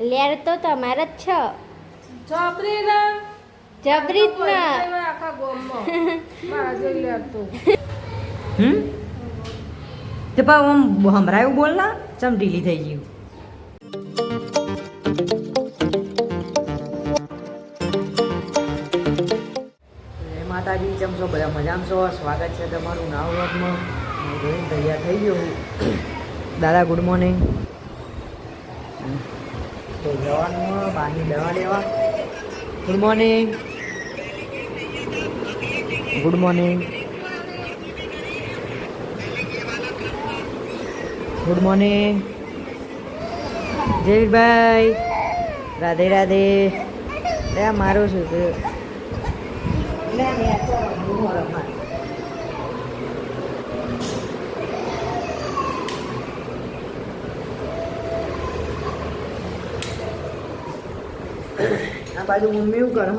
લેર તો તમારે જ છો. ના જબરી જ ના આખા ગોમમાં. મારા લેર તો. હમ? તે પા આમ હમરાયું બોલ ના ચમ ઢીલી થઈ ગયું. માતાજી ચમ છો? બધા મજામાં છો? સ્વાગત છે તમારું નાવ વ્લોગમાં. હું ધોઈને તૈયાર થઈ ગયો દાદા ગુડ મોર્નિંગ તો જવાનું બાની દવા. લેવા good morning good morning good morning Jaybhai Radhe Radhe લે મારું છું તે. લે ને આ બાજુ મમ્મી એવું કરે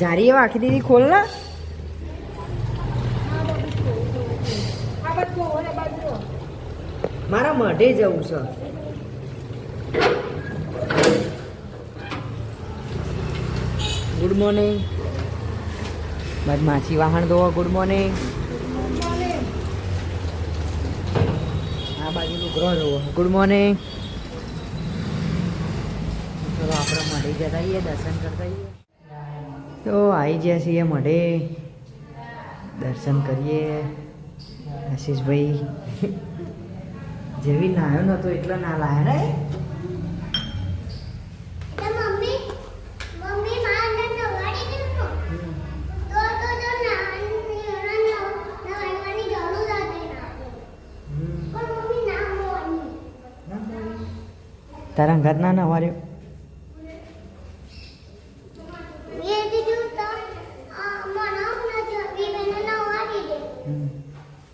જારી એ આખી દીદી ખોલ ના. મારા મઢે જવું છે. ગુડ મોર્નિંગ બાદ માછી વાહણ દો ગુડ મોર્નિંગ આ બાજુ ગ્રહ જુઓ ગુડ મોર્નિંગ ચલો મઢે જતા આવીએ દર્શન કરતા આવીએ તો આવી ગયા છીએ મળે. દર્શન કરીએ. આશીષભાઈ જેવી નાયો નતો એટલો ના લાયા ને? તો મમ્મી ના માં અંદર નવાડી દીધું તો તો તો નાની નવાની જરૂર હતી ના પણ મમ્મી ના હોવાની તારા ઘર ના ના વાર્યો મેં દીધું તો આ મને ના જવી મને નવાડી દે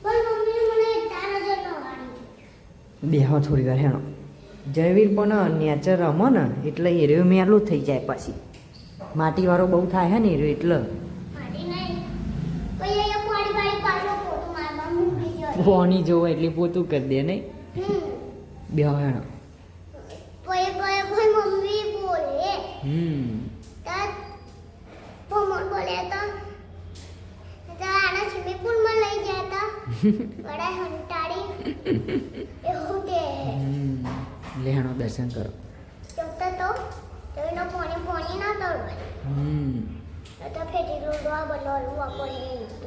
પણ મમ્મી મને તારા જ નવાડી બેહો થોડી વાર હેણો. જયવીર પણ નેચર રમો ને એટલે એરિયો મેલું થઈ જાય પછી. માટીવાળો બહુ થાય હે ને એરિયો એટલે. પાણી જોવો એટલે પોતું કરી દે નહીં. બેહો હેણો. હમ. લઈ. લેણો દર્શન કરો. જતા તો તો એનો પોણી પોણી ના તળવાય હમ. તો ફેટી રોડવા બદલવું આપણે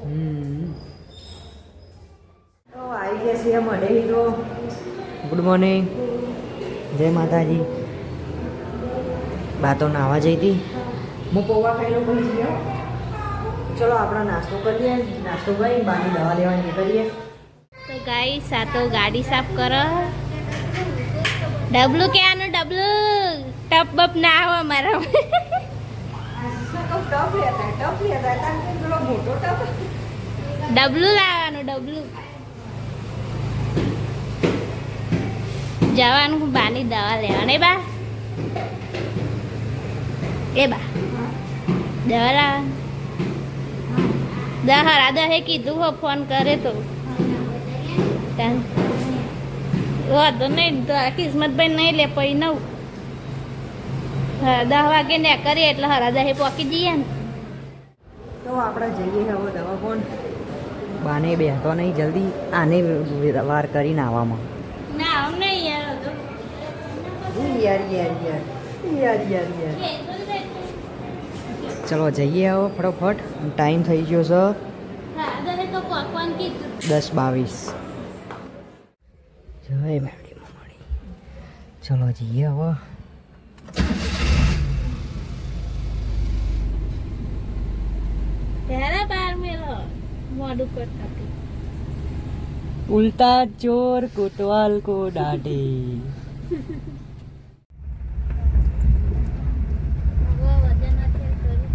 હમ. તો આવી ગયા છીએ મળે હીરો ગુડ મોર્નિંગ જય માતાજી. બા તો નાવા જઈ હતી? હું પૌવા ખાઈ લઉં પછી ચલો આપણે નાસ્તો કરીએ. નાસ્તો કરી બાકી દવા લેવા નીકળીએ. તો ગાઈસ આ તો ગાડી સાફ કરો. ડબલું ક્યાંનું ડબલું? ટપ બપ ના આવો અમારા. ડબલું લાવવાનું ડબલું. જવાનું બાની દવા લેવાને બા. એ બા. દવા લાવવાનું. દહરા દહે કીધું હો ફોન કરે તો. તાન. વાંધો નહીં તો આ કિસ્મતભાઈ નહીં લે પછી નવ. હા દસ વાગે ને કરીએ એટલે હરા દહે પોકી જઈએ ને. તો આપણે જઈએ હવે દવા કોણ બાને બેહતો નહીં જલ્દી આને વાર કરીને આવવામાં ના આમ નહીં યાર યાર યાર યાર. યાર યાર યાર. ચલો જઈએ આવો ફટોફટ. ટાઈમ થઈ ગયો છે દસ બાવીસ. જય મેળી મળી. ચલો જઈએ હવે. ઉલ્ટા ચોર કોટવાલ કો ડાંટે હવે વજન અત્યારે કરવું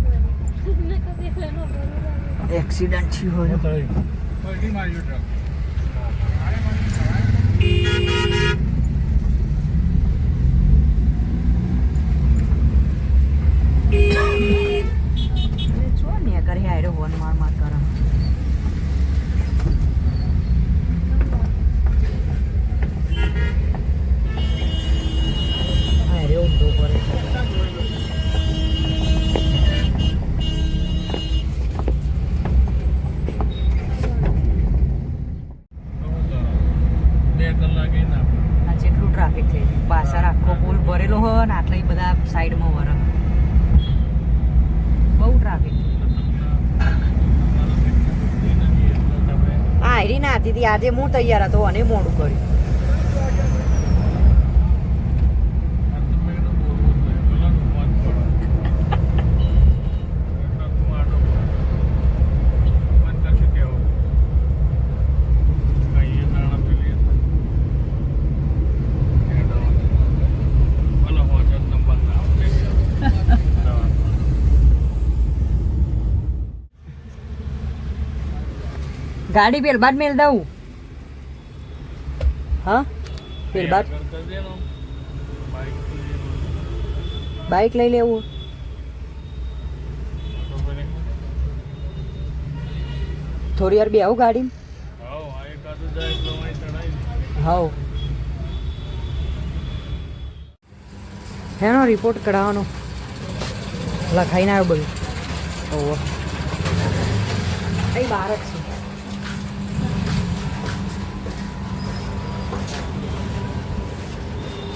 પડે. ને કદી એનો બરોબર. એક્સિડન્ટ થયું હોય છો ને કરી આયરો વન માર માર કરે ભરેલો હોય ને આટલા બધા સાઈડમાં વરે બહુ ટ્રાફિક હા હેરી ના હતી તી. આજે હું તૈયાર હતો અને મોડું કર્યું. ગાડી પેલ બાદ મેલ દઉં. હા? પેલ બાદ બાઇક લઈ લેવું. થોડી વાર બે આવું ગાડી હાવ હેનો રિપોર્ટ કઢાવવાનો. લખાઈને આવ્યો બધું. ઓહો. અહીં બહાર જ છે.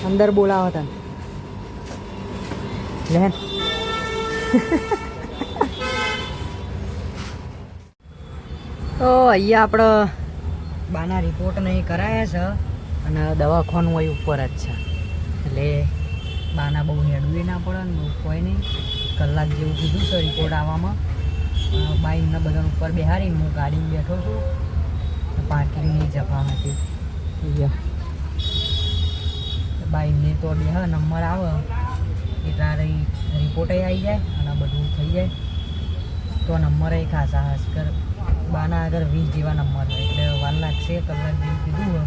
અંદર બોલાવો તને. લેન તો અહીંયા આપણે બાના રિપોર્ટ નહીં કરાયા છે અને દવાખાનું અહીં ઉપર જ છે. એટલે બાના બહુ હેડવું ના પડે ને બહુ કોઈ નહીં. કલાક જેવું કીધું છે રિપોર્ટ આવવામાં. બાઈકને બધાને ઉપર બેહારીને હું ગાડીમાં બેઠો છું. પાર્કિંગની જગા હતી. અહીંયા બાઈકને તો બે, હા, નંબર આવે. એટલા રહી રિપોર્ટે આવી જાય અને બધું થઈ જાય. તો નંબર એ ખાસા હસ્કર બાના આગળ વીસ જેવા નંબર એટલે વાર લાગશે કલાક જેવું કીધું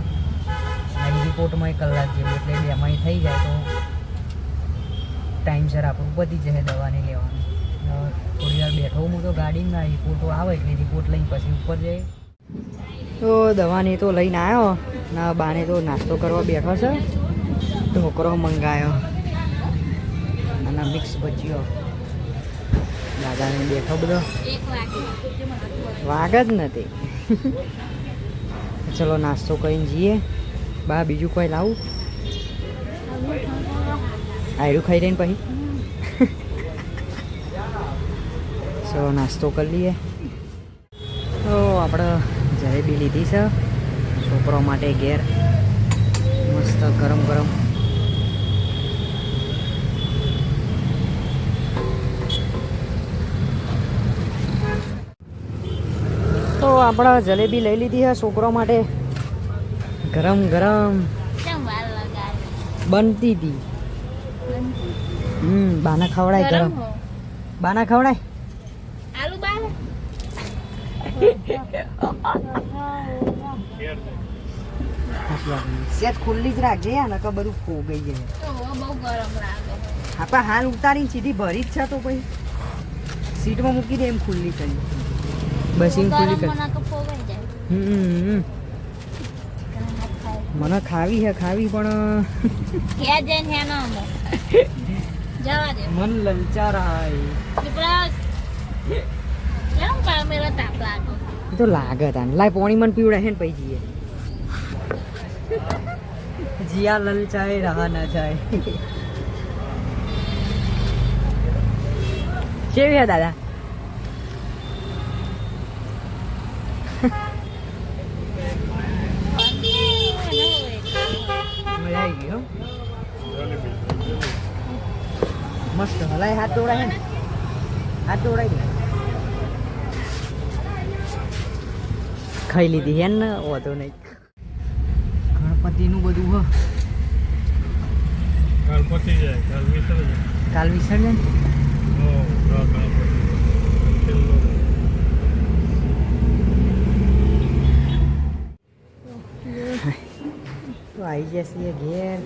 અને રિપોર્ટમાં કલાક જેવું એટલે બેમાં થઈ જાય તો ટાઈમસર આપણું પતી જશે દવાની લેવાની. થોડી વાર બેઠો હું તો ગાડીમાં રિપોર્ટો આવે એટલે રિપોર્ટ લઈને પછી ઉપર જઈએ. તો દવાને તો લઈને આવ્યો. ના બાને તો નાસ્તો કરવા બેઠો છે. ઢોકરો મંગાયો. અને મિક્સ ભજીયો. દાદાને બેઠો બધો. વાગ જ નથી. ચલો નાસ્તો કરીને જઈએ. બા, બીજું કોઈ લાવું? આયરું ખાઈ રહીને પછી. ચલો નાસ્તો કરી લઈએ. તો આપણે જલેબી લીધી છે. છોકરો માટે ઘેર. મસ્ત ગરમ ગરમ. આપણે જલેબી લઈ લીધી છે છોકરો માટે. ગરમ ગરમ. બનતી હતી હમ બાના ખવડાય ગરમ બાના ખવડાય? આલુ બાલ? ખુલ્લી જ રાખજે નકર બધું ફોગઈ જાય. હા હાલ ઉતારીને સીધી ભરી જ છે તો પછી સીટમાં મૂકી દે એમ ખુલ્લી કરી. બસ એમ ખુલ્લી ગરમ મને ખાવી છે ખાવી પણ ક્યાં જઈને હેનો અમે. જવા દે. મન કેમ તાપ લાગે? તો લાગે તાન લાય પોણી મન પીવડે હે ને પછી જઈએ જીયા લલચાય રહા ના જાય. કેવી હે દાદા? આવી હો મસ્ત હલાય હાથ દોડાય ને? હાથ દોડાય દે ખાઈ લીધી હે ને? વાંધો નહીં. ગણપતિનું બધું હો. કાલ પતી જાય કાલ વિસર્જન. કાલ વિસર્જન? ઓ ગણપતિ તો આવી જશે ઘેર.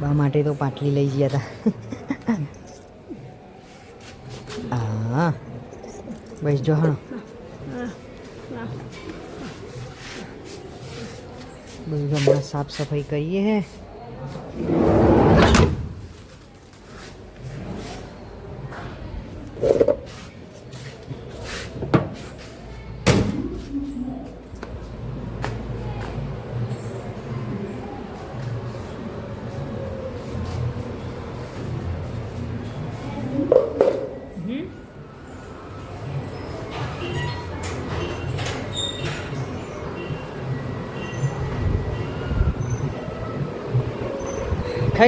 બા માટે તો પાટલી લઈ ગયા હતા હા. બસ જો હણો બધું હમણાં સાફ સફાઈ કરીએ હે.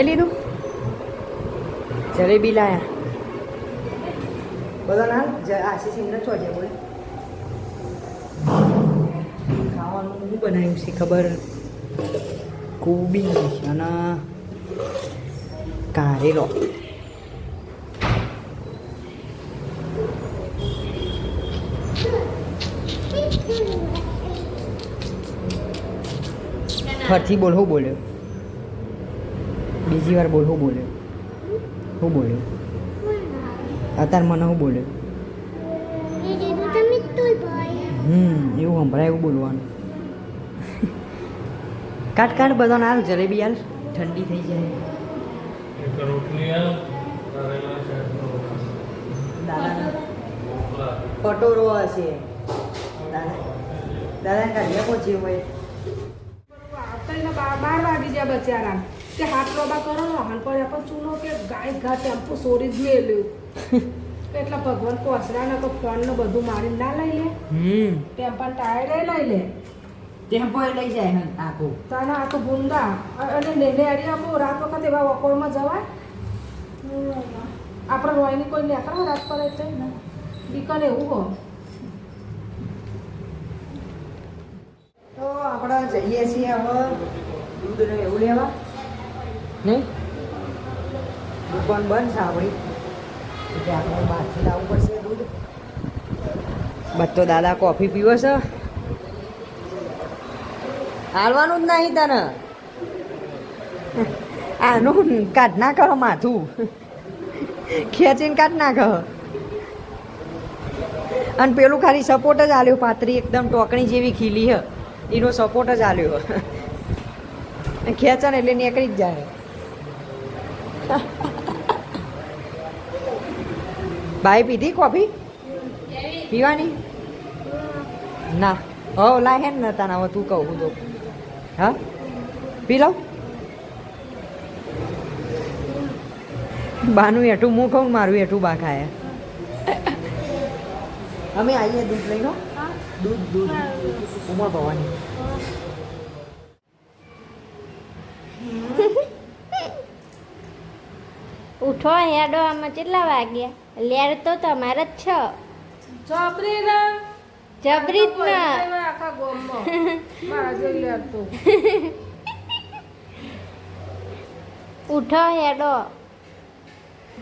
ખાઈ લીધું? જલેબી લાયા. બોલો ના આશીષ ઇન્દ્ર છે બોલે ખાવાનું શું બનાવ્યું છે ખબર? કોબી અને કારેલો. ફરથી બોલ હું બોલ્યો? બીજી વાર બોલ શું બોલ્યો? શું બોલ્યો? અત્યારે મને હું બોલ્યો? હમ, એવું સંભળાય એવું બોલવાનું. કાટ કાટ બધાને હાલ, જલેબી હાલ. ઠંડી થઈ જાય. કટોરો હશે. દાદા કાઢ્યા પહોંચ્યું હોય. બાર વાગી જાય બચારા કે હાથ રોબા કરો વાહન પર પણ ચૂનો કે ગાય ઘા ટેમ્પો સોરી જ મેલ્યું એટલા ભગવાન કોસરા ને તો ફોન ને બધું મારી ના લઈ લે. હમ. ટેમ્પા એ લઈ લે. ટેમ્પો લઈ જાય હં આખું. તાના આ તો ભૂંડા અને નેને અડી આપો રાત વખત એવા વકોળમાં જવાય. આપણે રોયની કોઈ નીકળો રાત પર એટલે દીકન એવું હો. તો આપણે જઈએ છીએ હવે. દૂધ ને એવું લેવા. નહીં? દુકાન બંધ આપણી એટલે આપણે બહારથી લાવવું પડશે દૂધ. બચ્ચો દાદા કોફી પીવો છે? હાલવાનું જ નહીં તને. આનું કાઢ નાખ માથું. ખેંચીને કાઢ નાખ અને પેલું ખાલી સપોર્ટ જ આલ્યો પાતરી એકદમ ટોકણી જેવી ખીલી હ. એનો સપોર્ટ જ આલ્યો. ખેંચે ને એટલે નીકળી જ જાય. ભાઈ પીધી કોફી? પીવાની? ના. હો લાય હે ને તાના હવે તું કહું તો. હા? પી લઉં? બાનું એઠું હું કહું મારું એઠું બા ખાય. અમે આવીએ દૂધ લઈ લો દૂધ દૂધ. ઉમર ભવાની. ઉઠો હેડો આમાં કેટલા વાગ્યા? લેર તો તમારે જ છ. ના જબરી જ ના આખા ગોમમાં. મારા જેવી લેર તો. ઉઠો હેડો.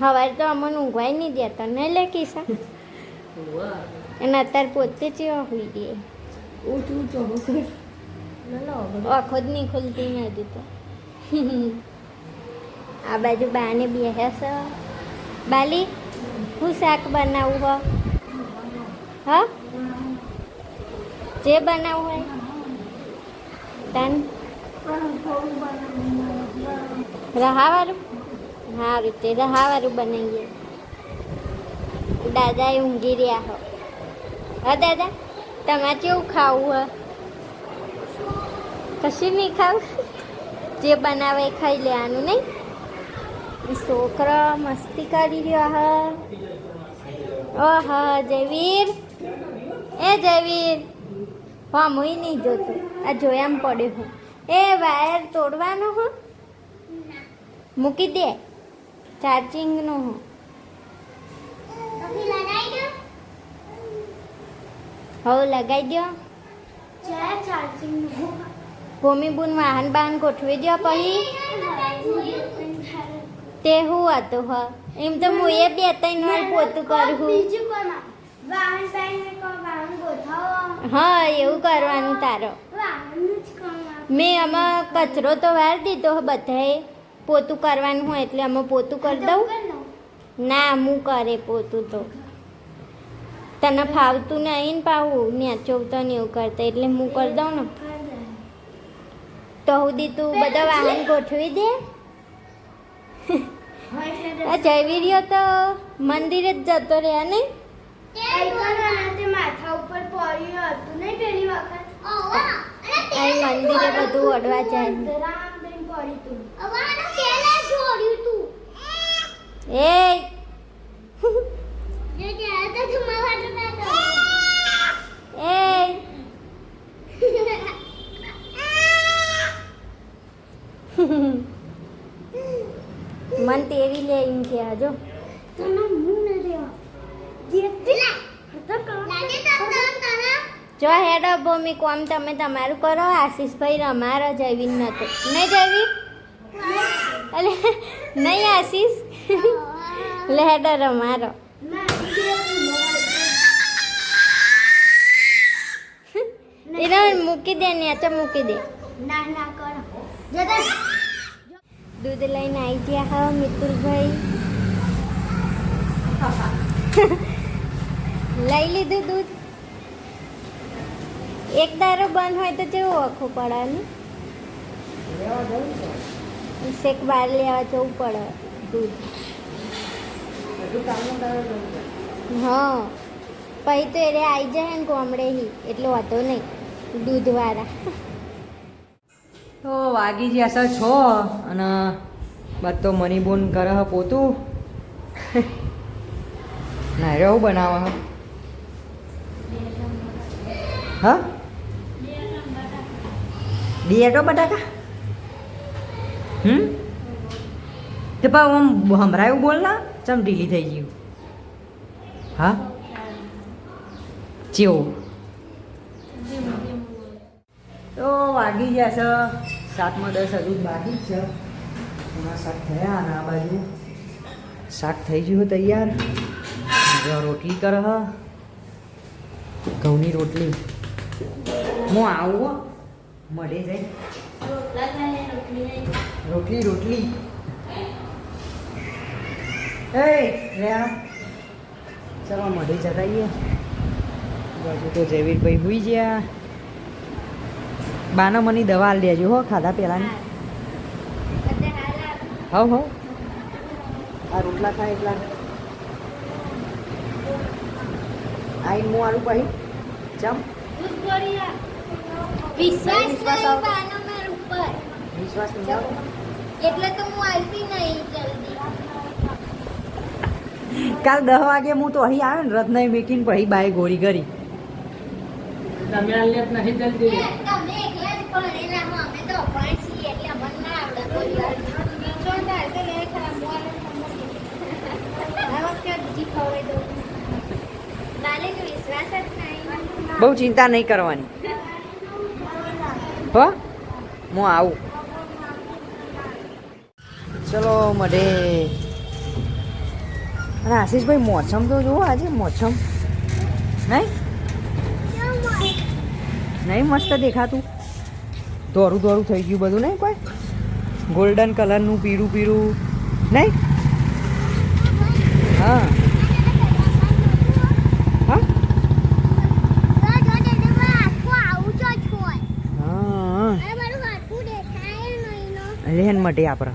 હવારે તો અમને ઊંઘવાય નહીં દેતા નહીં લે કિસા અને અત્યારે પોતે જ હોઈ ગઈ. ઊંચ ઊંચો હોશે જ નહીં ખુલતી નથી તો. આ બાજુ બાને બેસે બાલી, હું શાક બનાવું હો? હ? જે બનાવવું હોય. તન? રહાવાળું? સારું તે રહાવાળું બનાવીએ. દાદા એ ઊંઘી રહ્યા હો. હા, દાદા, તમારે કેવું ખાવું હ? કશું નહીં ખાવું? જે બનાવે ખાઈ લેવાનું નહીં? ઈ છોકરો મસ્તી કરી રહ્યો હ ઓહ જયવીર એ જયવીર હા હું નહીં જોતો આ જોયામ પડ્યો હું એ વાયર તોડવાનો હો મૂકી દે ચાર્જિંગનો હું અભી લગાઈ દો હવે લગાવી દો ચાર ચાર્જિંગનું ભૂમિબુન વાહન બાહન ગોઠવી દો પછી તે હું હતું હ. એમ તો હું એ બે ત્રણ વાર પોતું કરું. બીજું કોમાં વાહન બાઈને કો વાહન ગોઠવો? હા એવું કરવાનું તારો. મેં આમાં કચરો તો વાર દીધો બધાએ. પોતું કરવાનું હોય એટલે અમે પોતું કરી દઉં. ના હું કરે પોતું તો. તને ફાવતું નહીં ને પાવું નેચો તો ને એવું કરતા એટલે હું કરી દઉં ને. તો સુધી તું બધા વાહન ગોઠવી દે. આ જયવીર્યો તો મંદિરે જ જતો રહ્યા નહીં માથા ઉપર પડ્યું હતું નહીં પેલી વખત. અહીં મંદિરે બધું અડવા જાય. એ. તો મન તેવી લે એમ કે આજો તને હું ન રહ્યો જેટલા જો હેડો ભૂમિ કોમ તમે તમારું કરો આશીષભાઈ રમારો જયવીન નતો નહીં જવી અલે નહીં આશીષ? લે હેડો રમારો એને મૂકી દે ને તો મૂકી દે. ના ના કરો. જતા દૂધ લઈને આવી ગયા હા મિતુલભાઈ. લઈ લીધું દૂધ. એક દારો બંધ હોય તો કેવું આખું પડે ને? શેક બહાર લેવા જવું પડે. દૂધ હા. પછી તો એને આવી જાય ને કોમડે એટલે વાંધો નહીં. દૂધવાળા. તો વાગી ગયા છે છો અને બાદ તો મની બોન કરે હ પોતું. ના એવું બનાવે હ હા? બેટો બટાકા? હમ? તે પા આમ હમરાયું બોલ ના, ચમ ઢીલી થઈ ગયું. હા? ચેવું તો વાગી ગયા છે. સાતમાં દસ હજુ બાકી જ છે. એમાં શાક થયા અને આ બાજુ શાક થઈ ગયું તૈયાર. રોટલી કર ઘઉંની રોટલી. હું આવું મળે જાય. રોટલી રોટલી. એ રહ્યા ચલો, મળી જતા આવીએ. બાજુ તો જયવીરભાઈ ભૂઈ ગયા. બાનો મની દવા આલી દેજો હો ખાધા પહેલાની. હવ હવ. આ રોટલા ખાય એટલા. આઈ હું આલુ પાહી. ચમ. વિશ્વાસ. બાનો મારા ઉપર. વિશ્વાસ નહીં એટલે તો હું આવતી નહીં જલ્દી. કાલ દસ વાગે હું તો અહીં આવ્યો ને રત્ન મેકીને પછી બાય ગોળી કરી. તમે આલ્યા નથી જલ્દી. બહુ ચિંતા નહીં કરવાની. હો? હું આવું. ચલો મઢે અને આશીષભાઈ મોસમ તો જુઓ આજે મોસમ. નહીં? નહીં મસ્ત દેખાતું. દોરું દોરું થઈ ગયું બધું, નહીં કોઈ? ગોલ્ડન કલરનું પીળું પીળું, નહીં? હા. લેન માટે આપણા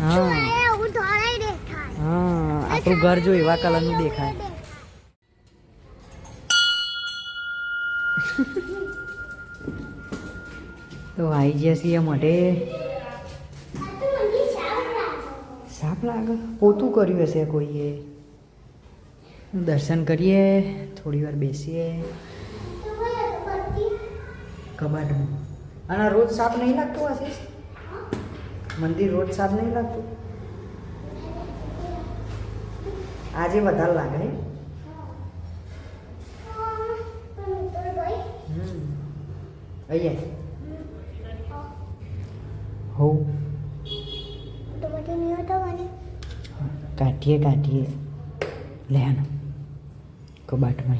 હા. આપણું ઘર જો એવા કલરનું દેખાય. તો આવી ગયા છીએ માટે સાપ લાગે. પોતું કર્યું હશે કોઈએ. દર્શન કરીએ, થોડી વાર બેસીએ. કબાટમાં અને રોજ સાપ નહીં લાગતું હશે મંદિર રોજ સાફ નહીં લાગતું? આજે વધારે લાગે? અહીંયા. હો કાઢીએ કાઢીએ. લે આનો. કબાટમાં.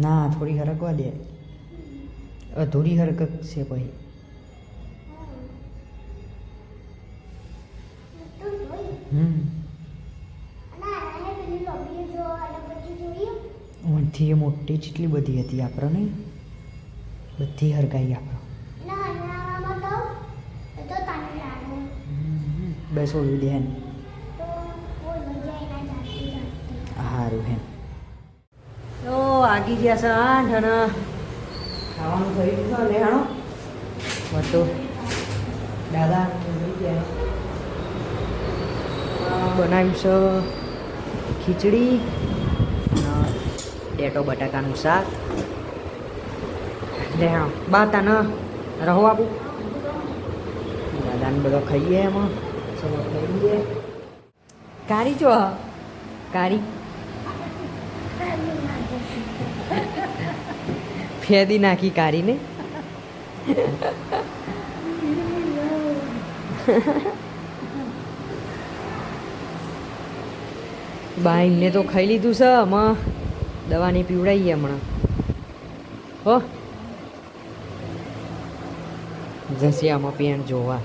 ના થોડી હરકવા દે. અધૂરી હરકત છે પછી એ જેટલી બધી હતી આપણો નહીં? બધી હરગાઈ આપણો. બેસો ધ્યાન સારું હે તો આગી ગયા છે આઠ અને ખાવાનું થઈ ગયું છે હાણો બધું દાદા બનાવ્યું છે ખીચડી. ડેટો બટાકાનું શાક. હા બા તને રહો આપું. દાદાને બધો ખાઈએ એમાં. ખાઈએ. કારી જો કારી. ફેદી નાખી કારીને. બા એમને તો ખાઈ લીધું છે, આમાં. દવાની પીવડાવીએ હમણાં. હો. આમાં પેન્ટ જોવા.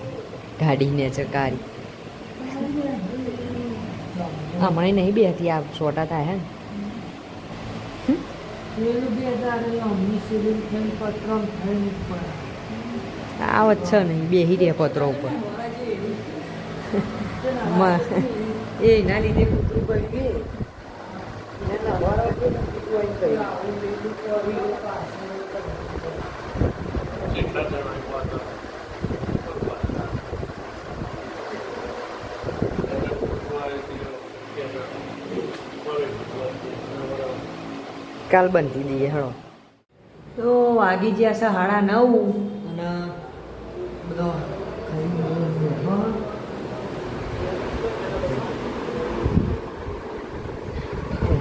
ગાડીને છે કારી હમણાં નહીં બેહતી આ સોટા થાય હે આવત છે નહીં બેહી રહે પત્રો ઉપર. એ ના લીધે કૂતરું કરી કાલ બનતી દઈએ હળો તો વાગી ગયા છે સાડા નવ અને બધો ખાઈ બેઠો.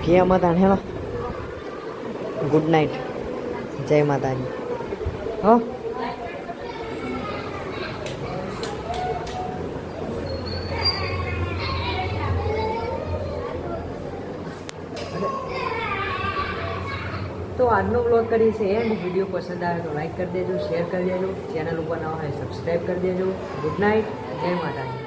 ઊંઘી માતા હેલો. ગુડ નાઇટ જય માતાજી. હો. તો આજનો બ્લોગ કરી છે એન્ડ વીડિયો પસંદ આવે તો લાઈક કરી દેજો શેર કરી દેજો. ચેનલ ઉપર નવા હોય સબસ્ક્રાઈબ કરી દેજો. ગુડ નાઇટ જય માતાજી.